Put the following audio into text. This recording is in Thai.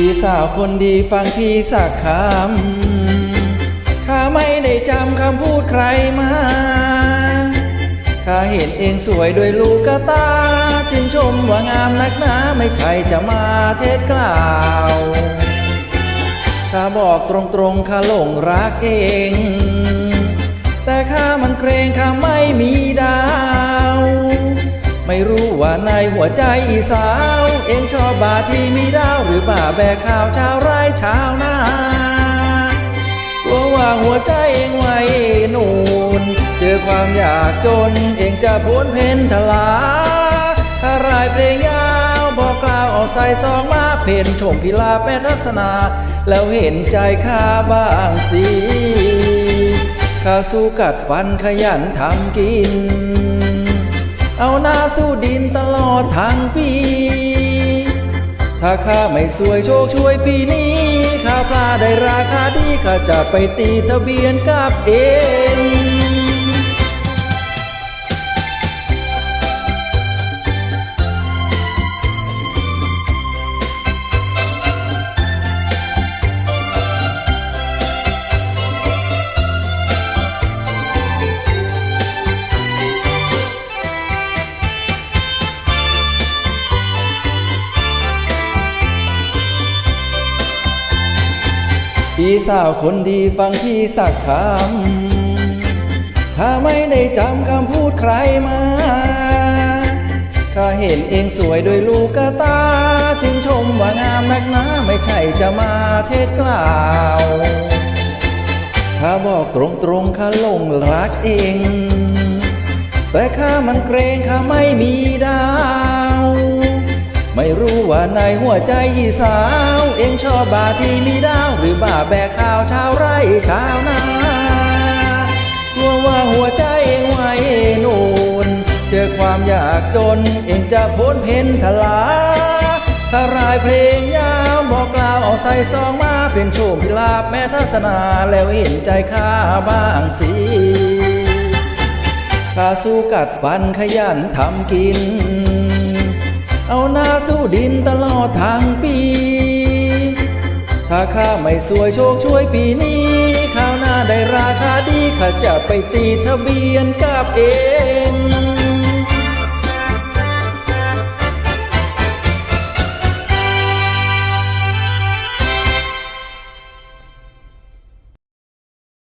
พี่สาวคนดีฟังพี่สักคำข้าไม่ได้จำคำพูดใครมาข้าเห็นเองสวยด้วยลูกตา จึงชมว่างามนักหนาไม่ใช่จะมาเทศกล่าวข้าบอกตรงๆข้าหลงรักเอง แต่ข้ามันเกรงข้าไม่มีดาว ไม่รู้ว่าในหัวใจอีสาว เองชอบบาที่มีดาวหรือบ่าแบกข่าวชาวไร่ชาวนากลัวว่าหัวใจเองไว้นูน เจอความอยากจน เองจะพ้นเพนทลา ถ้ารายเพลงยาวบอกกล่าวเอาใส่ซองมาเพนชมพิลาแปดลักษณะแล้วเห็นใจข้าบ้างสิข้าสู้กัดฟันขยันทำกิน เอาหน้าสู้ดินตลอดทั้งปี ถ้าข้าไม่สวยโชคช่วยปีนี้ข้าวปลาได้ราคาดีข้าจะไปตีทะเบียนกับเอง พี่สาวคนดีฟังพี่สักคำ ถ้าไม่ได้จำคำพูดใครมาข้าเห็นเองสวยด้วยลูกตา จึงชมว่างามนักหนาไม่ใช่จะมาเทศกล่าวข้าบอกตรงๆข้าลงรักเอง แต่ข้ามันเกรงข้าไม่มีดาวไม่รู้ว่าในหัวใจยี่สาว เองชอบบาที่มีดาว บ่าแบกข่าวชาวไร่ชาวนากลัวว่าหัวใจเองไว้นูน เจอความยากจนเองจะพ้นเพนทลาถ้ารายเพลงยาวบอกกล่าวเอาใส่ซองมาเป็นโชคพิลาบแม่ทัศนาแล้วเห็นใจข้าบ้างสิข้าสู้กัดฟันขยันทำกิน เอาหน้าสู้ดินตลอดทางปี ถ้าข้าไม่สวยโชคช่วยปีนี้ข้าวหน้าได้ราคาดีข้าจะไปตีทะเบียนกับเอง